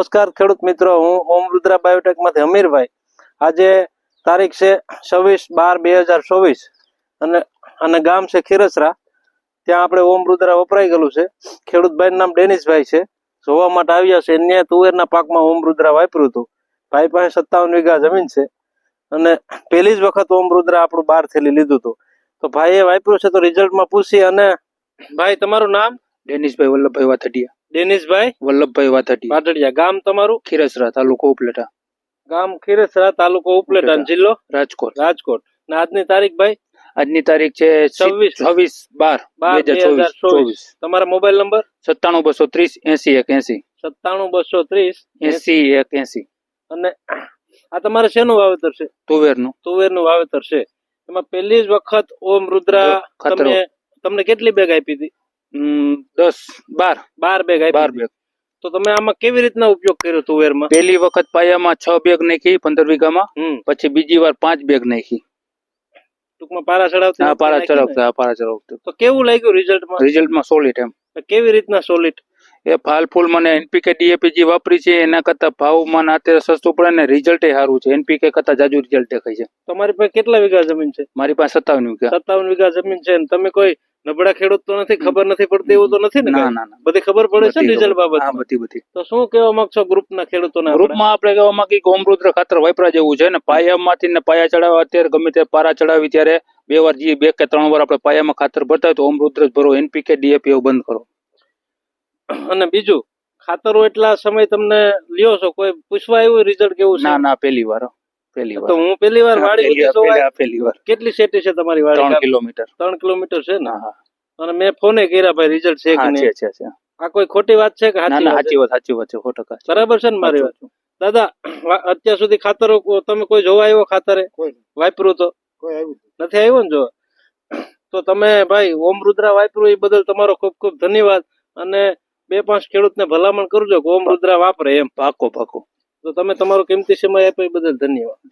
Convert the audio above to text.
નમસ્કાર ખેડૂત મિત્રો, હું ઓમ રુદ્રા બાયોટેકમાંથી હમીરભાઈ આજે તારીખ છે છવ્વીસ બાર બે હજાર ચોવીસ અને અને ગામ છે ખીરસરા. ત્યાં આપણે ઓમ રુદ્રા વપરાઈ ગયેલું છે. ખેડૂતભાઈનું નામ ડેનિસભાઈ છે. જોવા માટે આવ્યા છે. એને તુવેરના પાકમાં ઓમ રુદ્રા વાપર્યું હતું. ભાઈ પાસે સત્તાવન વીઘા જમીન છે. અને પહેલી જ વખત ઓમ રુદ્રા આપણું બાર થેલી લીધું હતું. તો ભાઈએ વાપર્યું છે તો રિઝલ્ટમાં પૂછી અને ભાઈ, તમારું નામ? ડેનિશભાઈ વલ્લભભાઈ વાથડિયા. ડેનિસભાઈ વલ્લભભાઈ વાથડિયા પાટડિયા ગામ તમારું? ખીરસરા તાલુકો ઉપલેટા. ગામ ખીરસરા તાલુકો ઉપલેટા જિલ્લો? રાજકોટ. રાજકોટ. ને આજની તારીખ ભાઈ? આજની તારીખ છે છવ્વીસ. છવ્વીસ બાર બાર બે હજાર ચોવીસ. તમારા મોબાઈલ નંબર? સત્તાણું બસો ત્રીસ એસી એક એસી. સત્તાણું બસો ત્રીસ એસી. એક એસી. અને આ તમારે શેનું વાવેતર છે? તુવેરનું. તુવેરનું વાવેતર છે. એમાં પહેલી જ વખત ઓમ રુદ્રા ખાતર. તમે તમને કેટલી બેગ આપી હતી? દસ બાર. બાર બેગ બાર બેગ તો તમે આમાં કેવી રીતના ઉપયોગ કર્યો તુવેરમાં? પહેલી વખત પાયામાં છ બેગ નાખી પંદર વીઘામાં. પછી બીજી વાર પાંચ બેગ નાખી. ટૂંકમાં પારા ચડાવતા આ પારા ચડાવતા આ પારા ચડાવતા. તો કેવું લાગ્યું રિઝલ્ટમાં રિઝલ્ટમાં સોલિડ એમ. કેવી રીતના સોલિડ એ ફાલ ફૂલ મને એનપીકે ડીએપી જે વાપરી છે એના કરતા ભાવમાં અત્યારે સસ્તું પડે ને રિઝલ્ટ સારું છે. એનપીકે કરતા જાજુ રિઝલ્ટ દેખાય છે. તમારી પાસે કેટલા વીઘા જમીન છે? મારી પાસે સત્તાવન વીઘા. સત્તાવન વીઘા જમીન છે તમે કોઈ નબળા ખેડૂત તો નથી ખબર નથી પડતી એવું તો નથી ને ના ના બધી ખબર પડે છે. હા બાબત બધી બધી. તો શું કહેવા માંગશો ગ્રુપના ખેડૂતોને? ગ્રુપમાં આપણે કહેવા માંગીએ કે ઓમરુદ્ર ખાતર વાપરા જેવું છે ને પાયામાંથી ને પાયા ચડાવવા અત્યારે ગમે તે પારા ચડાવી ત્યારે બે વાર જે બે કે ત્રણ વાર આપણે પાયામાં ખાતર ભરતા હોય તો ઓમરુદ્ર જ ભરો એનપીકે ડીએપી એવું બંધ કરો. અને બીજું ખાતરો એટલા સમય તમને લ્યો છો કોઈ પૂછવા એવું રિઝલ્ટ કેવું ના ના પહેલી વાર. તો હું વાર વાડી જોવા પહેલી- પહેલી વાર. કેટલી સેટી છે તમારી ત્રણ વાડી કિલોમીટર. ત્રણ કિલોમીટર છે ને? હા હા. અને મેં ફોને કર્યા ભાઈ રિઝલ્ટ છે કે નહીં? છે છે આ કોઈ ખોટી વાત છે કે સાચી વાત સાચી વાત સાચી વાત છે સો બરાબર છે ને મારી વાત? દાદા અત્યાર સુધી ખાતરો તમે કોઈ જોવા આવ્યો ખાતરે? વાપરું તો? નથી આવ્યો ને જો તો તમે ભાઈ ઓમ રુદ્રા વાપરું એ બદલ તમારો ખૂબ ખૂબ ધન્યવાદ. અને બે પાંચ ખેડૂતને ભલામણ કરજો કે ઓમ રુદ્રા વાપરે એમ. પાકો પાકો. તો તમે તમારો કિંમતી સમય આપ્યો બદલ ધન્યવાદ.